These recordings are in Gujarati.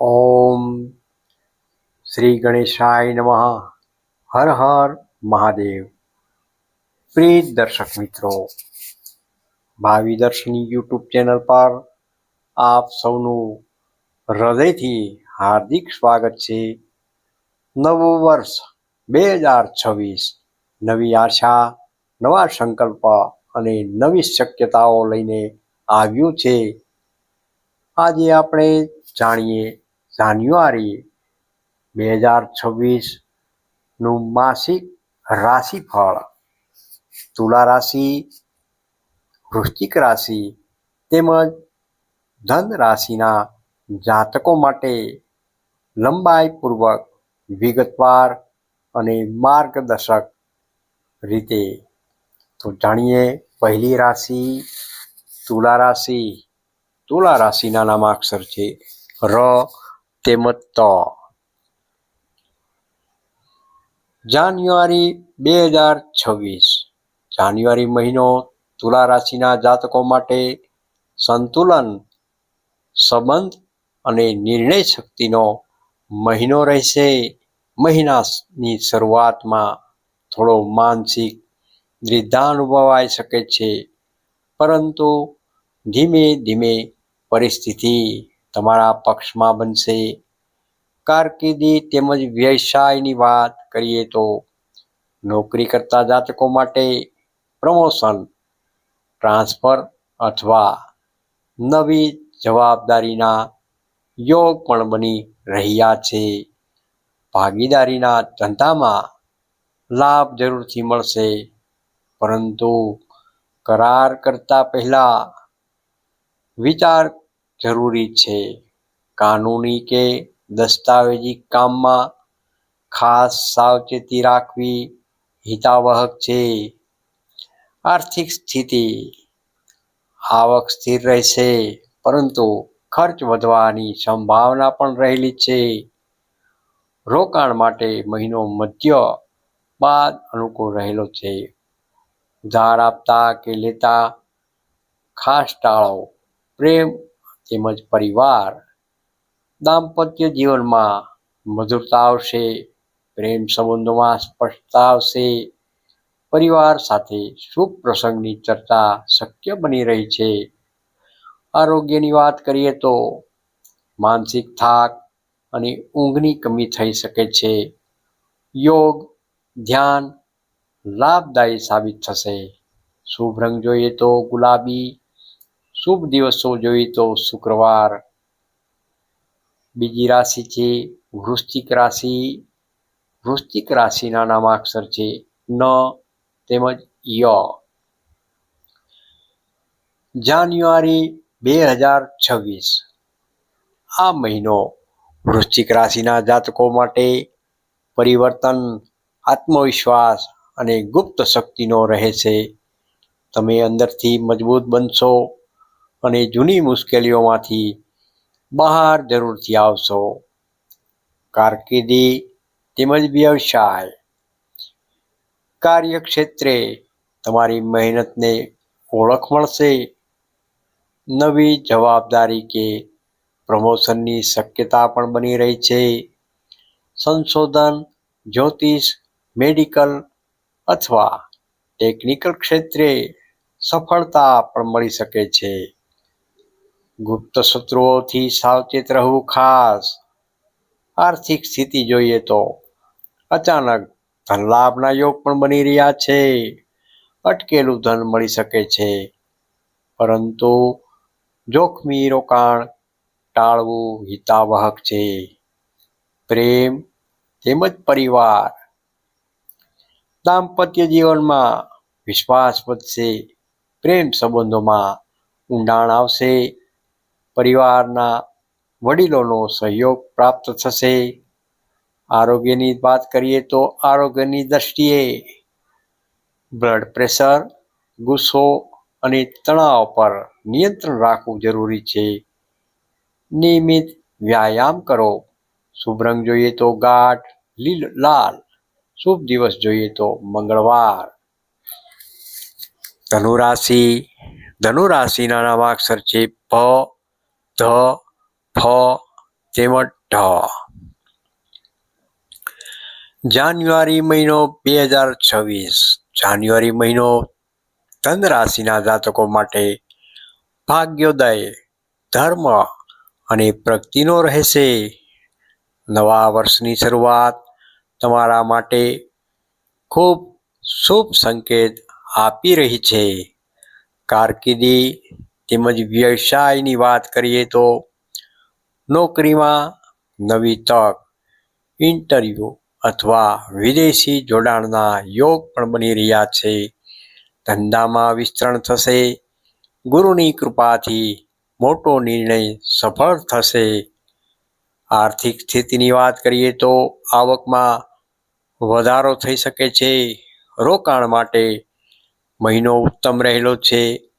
ઓમ શ્રી ગણેશાય નમઃ. હર હર મહાદેવ. પ્રિય દર્શક મિત્રો, ભાવિ દર્શની યુટ્યુબ ચેનલ પર આપ સૌનું હૃદયથી હાર્દિક સ્વાગત છે. નવું વર્ષ બે હજાર છવ્વીસ, નવી આશા, નવા સંકલ્પ અને નવી શક્યતાઓ લઈને આવ્યું છે. આજે આપણે જાણીએ જાન્યુઆરી બે હજાર છવ્વીસનું માસિક રાશિફળ. તુલા રાશિ, વૃશ્ચિક રાશિ તેમજ ધન રાશિના જાતકો માટે લંબાઈપૂર્વક વિગતવાર અને માર્ગદર્શક રીતે. તો જાણીએ પહેલી રાશિ તુલા રાશિ. તુલા રાશિના નામાક્ષર છે ર. તેમજ જાન્યુઆરી બે હજાર છવ્વીસ. જાન્યુઆરી મહિનો તુલા રાશિના જાતકો માટે સંતુલન, સંબંધ અને નિર્ણય શક્તિનો મહિનો રહેશે. મહિનાની શરૂઆતમાં થોડો માનસિક દ્રિધા અનુભવાઈ શકે છે, પરંતુ ધીમે ધીમે પરિસ્થિતિ તમારા પક્ષમાં બનશે. કારકિર્દી તેમજ વ્યવસાયની વાત કરીએ તો નોકરી કરતા જાતકો માટે પ્રમોશન, ટ્રાન્સફર અથવા નવી જવાબદારીના યોગ પણ બની રહ્યા છે. ભાગીદારીના ધંધામાં લાભ જરૂરથી મળશે. પરંતુ કરાર કરતા પહેલા વિચાર જરૂરી છે. કાનૂની કે દસ્તાવેજી કામમાં ખાસ સાવચેતી રાખવી હિતાવહક છે. આર્થિક સ્થિતિ, આવક સ્થિર રહેશે, પરંતુ ખર્ચ વધવાની સંભાવના પણ રહેલી છે. રોકાણ માટે મહિનો મધ્ય બાદ અનુકૂળ રહેલો છે. ઉધાર આપતા કે લેતા ખાસ ટાળો, પ્રેમ તેમજ પરિવાર દાંપત્ય જીવનમાં મધુરતા આવશે, પ્રેમ સંબંધોમાં સ્પષ્ટતા આવશે, પરિવાર સાથે શુભ પ્રસંગની ચર્ચા શક્ય બની રહી છે. આરોગ્યની વાત કરીએ તો માનસિક થાક અને ઊંઘની કમી થઈ શકે છે. યોગ, ધ્યાન લાભદાયી સાબિત થશે. શુભ રંગ જોઈએ તો ગુલાબી શુભ દિવસો જોઈએ તો શુક્રવાર. બીજી રાશિ છે વૃશ્ચિક રાશિ. વૃશ્ચિક રાશિના નામાક્ષર છે ન તેમજ ય. જાન્યુઆરી બે હજાર છવ્વીસ. આ મહિનો વૃશ્ચિક રાશિના જાતકો માટે પરિવર્તન, આત્મવિશ્વાસ અને ગુપ્ત શક્તિનો રહે છે તમે અંદરથી મજબૂત બનશો. અને જૂની મુશ્કેલીઓમાંથી બહાર જરૂરથી આવશો. કારકિર્દી તેમજ વ્યવસાય કાર્યક્ષેત્રે તમારી મહેનતને ઓળખ મળશે. નવી જવાબદારી કે પ્રમોશનની શક્યતા પણ બની રહી છે. સંશોધન, જ્યોતિષ, મેડિકલ અથવા ટેકનિકલ ક્ષેત્રે સફળતા પણ મળી શકે છે. ગુપ્ત શત્રુઓથી સાવચેત રહેવું ખાસ. આર્થિક સ્થિતિ જોઈએ તો અચાનક ધન લાભના યોગ પણ બની રહ્યા છે. અટકેલું ધન મળી શકે છે. પરંતુ જોખમી રોકાણ ટાળવું હિતાવહક છે. પ્રેમ તેમજ પરિવાર. દાંપત્ય જીવનમાં વિશ્વાસ વધશે. પ્રેમ સંબંધોમાં ઊંડાણ આવશે. પરિવારના વડીલોનો સહયોગ પ્રાપ્ત થશે. આરોગ્યની વાત કરીએ તો આરોગ્યની દ્રષ્ટિએ બ્લડ પ્રેશર, ગુસ્સો અને તણાવ પર નિયંત્રણ રાખવું જરૂરી છે. નિયમિત વ્યાયામ કરો. શુભ રંગ જોઈએ તો ગાઢ, લીલ, લાલ. શુભ દિવસ જોઈએ તો મંગળવાર. ધનુ રાશિ ધનુ રાશિના નામાક્ષર છે પ. ધ, ફ તેમજ ઢ. જાન્યુઆરી મહિનો બે હજાર છવ્વીસ. જાન્યુઆરી મહિનો ધન રાશિના જાતકો માટે ભાગ્યોદય, ધર્મ અને પ્રગતિનો રહેશે. નવા વર્ષની શરૂઆત તમારા માટે ખૂબ શુભ સંકેત આપી રહી છે. કારકિર્દી તેમજ વ્યવસાયની વાત કરીએ તો નોકરીમાં નવી તક, ઇન્ટરવ્યૂ અથવા વિદેશી જોડાણના યોગ પણ બની રહ્યા છે. ધંધામાં વિસ્તરણ થશે, ગુરુની કૃપાથી મોટો નિર્ણય સફળ થશે. આર્થિક સ્થિતિની વાત કરીએ તો આવકમાં વધારો થઈ શકે છે. રોકાણ માટે મહિનો ઉત્તમ રહેલો છે.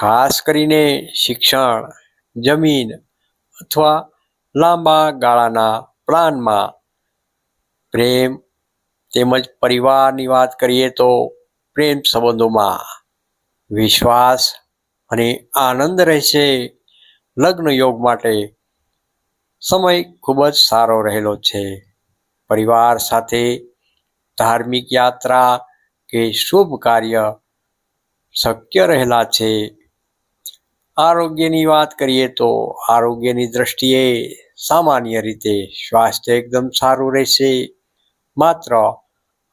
ખાસ કરીને શિક્ષણ, જમીન અથવા લાંબા ગાળાના પ્લાનમાં પ્રેમ તેમજ પરિવારની વાત કરીએ તો પ્રેમ સંબંધોમાં વિશ્વાસ અને આનંદ રહેશે. લગ્ન યોગ માટે સમય ખૂબ જ સારો રહેલો છે. પરિવાર સાથે ધાર્મિક યાત્રા કે શુભ કાર્ય શક્ય રહેલા છે. આરોગ્યની વાત કરીએ તો આરોગ્યની દ્રષ્ટિએ સામાન્ય રીતે સ્વાસ્થ્ય એકદમ સારું રહેશે. માત્ર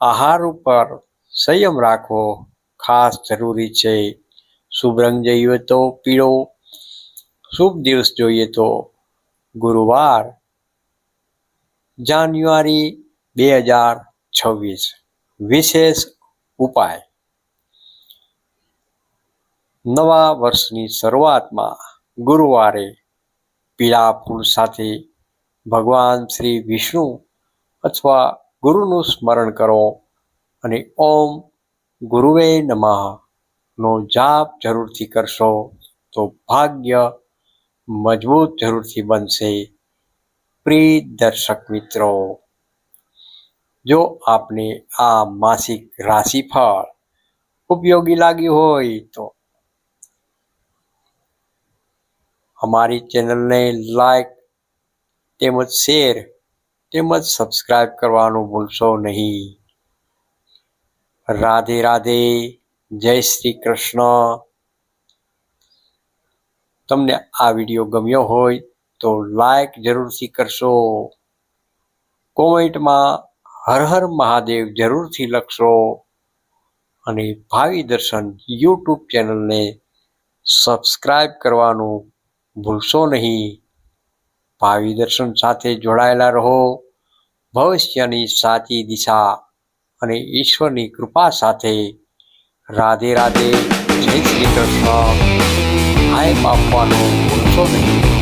આહાર ઉપર સંયમ રાખવો ખાસ જરૂરી છે. શુભ રંગ જોઈએ તો પીળો, શુભ દિવસ જોઈએ તો ગુરુવાર. જાન્યુઆરી બે હજાર છવ્વીસ. વિશેષ ઉપાય. નવા વર્ષની શરૂઆતમાં ગુરુવારે પીળા ફૂલ સાથે ભગવાન શ્રી વિષ્ણુ અથવા ગુરુનું સ્મરણ કરો અને ઓમ ગુરુવે નમઃ નો જાપ જરૂરથી કરશો તો ભાગ્ય મજબૂત જરૂરથી બનશે. પ્રિય દર્શક મિત્રો, જો આપને આ માસિક રાશિફળ ઉપયોગી લાગ્યું હોય તો અમારી ચેનલને લાઈક તેમજ શેર તેમજ સબસ્ક્રાઈબ કરવાનું ભૂલશો નહીં. રાધે રાધે, જય શ્રી કૃષ્ણ. તમને આ વીડિયો ગમ્યો હોય તો લાઈક જરૂરથી કરશો. કોમેન્ટમાં હર હર મહાદેવ જરૂરથી લખશો. અને ભાવિ દર્શન યુટ્યુબ ચેનલને સબસ્ક્રાઈબ કરવાનું ભૂલશો નહીં. ભાવિ દર્શન સાથે જોડાયેલા રહો. ભવિષ્યની સાચી દિશા અને ઈશ્વરની કૃપા સાથે. રાધે રાધે, જય શ્રી કૃષ્ણ. હાય આપવાનું ભૂલશો નહીં.